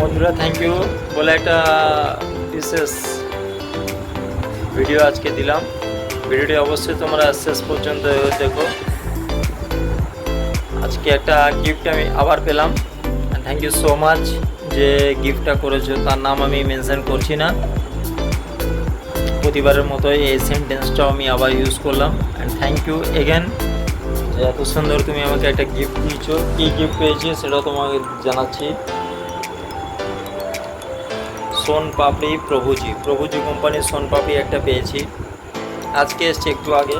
বন্ধুরা thank you বলে একটা বিশেষ ভিডিও আজকে দিলাম। ভিডিওটি অবশ্যই তোমরা শেষ পর্যন্ত দেখো। আজকে একটা গিফট আমি আবার পেলাম। থ্যাংক ইউ সো মাচ যে গিফটটা করেছ। তার নাম আমি মেনশন করছি না। প্রতিবারের মতোই এই সেন্টেন্সটাও আমি আবার ইউজ করলাম। অ্যান্ড থ্যাংক ইউ এগেন যে এত সুন্দর তুমি আমাকে একটা গিফট দিয়েছ। কী গিফট পেয়েছি সেটাও তোমাকে জানাচ্ছি। সোন পাপড়ি প্রভুজি। প্রভুজি কোম্পানির সোন পাপড়ি একটা পেয়েছি। আজকে এসছে একটু আগে।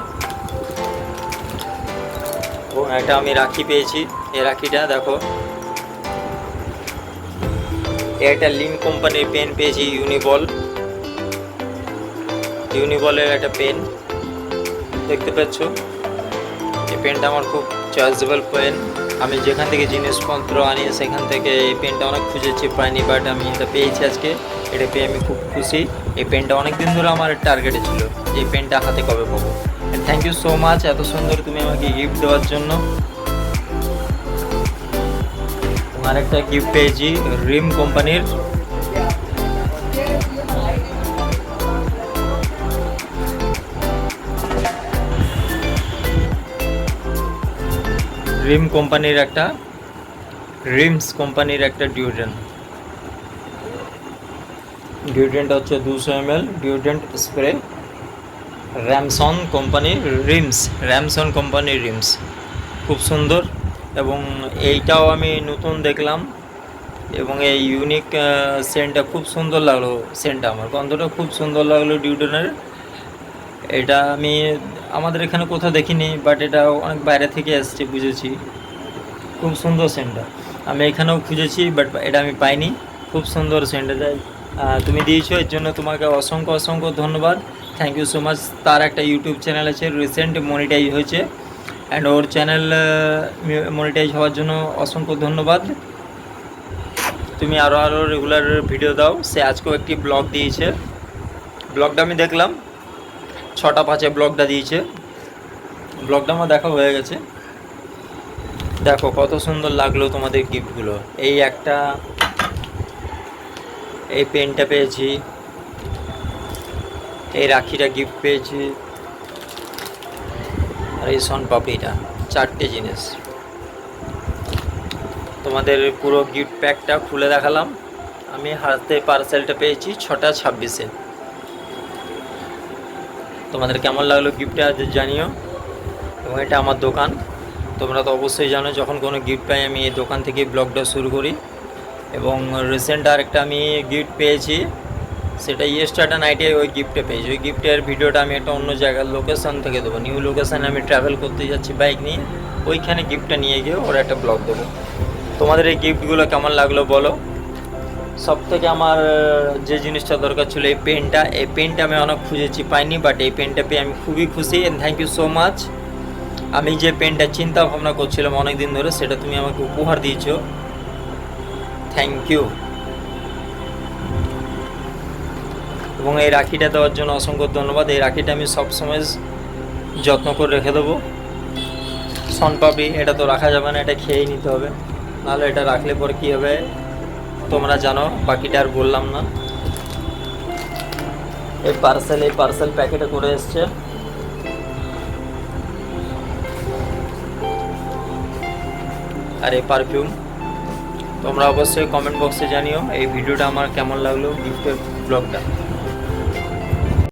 ও একটা আমি রাখি পেয়েছি। এই রাখিটা দেখো। একটা লিন কোম্পানির পেন পেয়েছি, ইউনিবল। ইউনিবলের একটা পেন। দেখতে পাচ্ছ? এই পেনটা আমার খুব চয়েসেবল পেন। আমি যেখান থেকে জিনিসপত্র আনি, সেখান থেকে এই পেনটা অনেক খুঁজেছি, পাইনি বাট আমি এটা পেয়েছি আজকে। এটা পেয়ে আমি খুব খুশি। এই পেনটা অনেক দিন ধরে আমার টার্গেটে ছিল। এই পেনটা হাতে কবে পাবো? থ্যাংক ইউ সো মাচ এত সুন্দর তুমি আমাকে গিফট দেওয়ার জন্য। আরেকটা গিফট পেয়েছি, রিম কোম্পানির। রিম কোম্পানির একটা, রিমস কোম্পানির একটা ডিওড্রেন্ট ডিওড্রেন্ট হচ্ছে দুশো M L deodorant spray, Ramson কোম্পানির রিমস, র্যামসন কোম্পানির রিমস। খুব সুন্দর এবং এইটাও আমি নতুন দেখলাম এবং এই ইউনিক সেন্টটা খুব সুন্দর লাগল, সেন্টটা আমার গন্ধটা খুব সুন্দর লাগল ডিউডনের এটা আমি আমাদের এখানে কোথাও দেখিনি বাট এটা অনেক বাইরে থেকে এসছে, বুঝেছি। খুব সুন্দর সেন্টটা। আমি এখানেও খুঁজেছি বাট এটা আমি পাইনি। খুব সুন্দর সেন্টটা। তুমি দিয়েছ, এর জন্য তোমাকে অসংখ্য অসংখ্য ধন্যবাদ। থ্যাংক ইউ সো মাচ তার একটা ইউটিউব চ্যানেল আছে রিসেন্ট মনিটাইজ হয়েছে। অ্যান্ড ওর চ্যানেল মনিটাইজ হওয়ার জন্য অসংখ্য ধন্যবাদ। তুমি আরও আরও রেগুলার ভিডিও দাও। সে আজকেও একটি ব্লগ দিয়েছে। ব্লগটা আমি দেখলাম। ছটা পাঁচে ব্লগটা দিয়েছে। ব্লগটা আমার দেখা হয়ে গেছে। দেখো কত সুন্দর লাগল তোমাদের গিফটগুলো এই একটা এই পেনটা পেয়েছি, এই রাখিটা গিফট পেয়েছি, আর এই সন পাপড়িটা চারটে জিনিস। তোমাদের পুরো গিফট প্যাকটা খুলে দেখালাম। আমি হাতে পার্সেলটা পেয়েছি ছটা ছাব্বিশে। তোমাদের কেমন লাগল গিফটটা জানিও। এবং এটা আমার দোকান। তোমরা তো অবশ্যই জানো, যখন কোনো গিফট পাই আমি এই দোকান থেকে ব্লগটা শুরু করি। এবং রিসেন্ট আরেকটা আমি গিফট পেয়েছি। সেটা ইয়েস্টারটা নাইটে ওই গিফটটা পেয়েছি। ওই গিফটের ভিডিওটা আমি একটা অন্য জায়গার লোকেশন থেকে দেবো। নিউ লোকেশানে আমি ট্রাভেল করতে যাচ্ছি বাইক নিয়ে। ওইখানে গিফটটা নিয়ে গিয়ে ওরা একটা ব্লগ দেবো। তোমাদের এই গিফটগুলো কেমন লাগল বলো? সব থেকে আমার, যে জিনিসটা দরকার ছিল এই পেনটা। এই পেনটা আমি অনেক খুঁজেছি, পাইনি বাট এই পেনটা পেয়ে আমি খুবই খুশি। And thank you so much আমি যে পেনটা চিন্তা ভাবনা করছিলাম অনেক দিন ধরে, সেটা তুমি আমাকে উপহার দিয়েছ। Thank you. এবং এই রাখিটা দেওয়ার জন্য অসংখ্য ধন্যবাদ। এই রাখিটা আমি সবসময় যত্ন করে রেখে দেবো। সনপাপড়ি এটা তো রাখা যাবে না, এটা খেয়েই নিতে হবে। নাহলে এটা রাখলে পর কী হবে? তোমরা জানো, বাকিটা আর বললাম না। এই পার্সেল এই পার্সেল প্যাকেটে করে এসছে। আর এই পারফিউম তোমরা অবশ্যই কমেন্ট বক্সে জানিও এই ভিডিওটা আমার কেমন লাগল গিফটের ব্লগটা।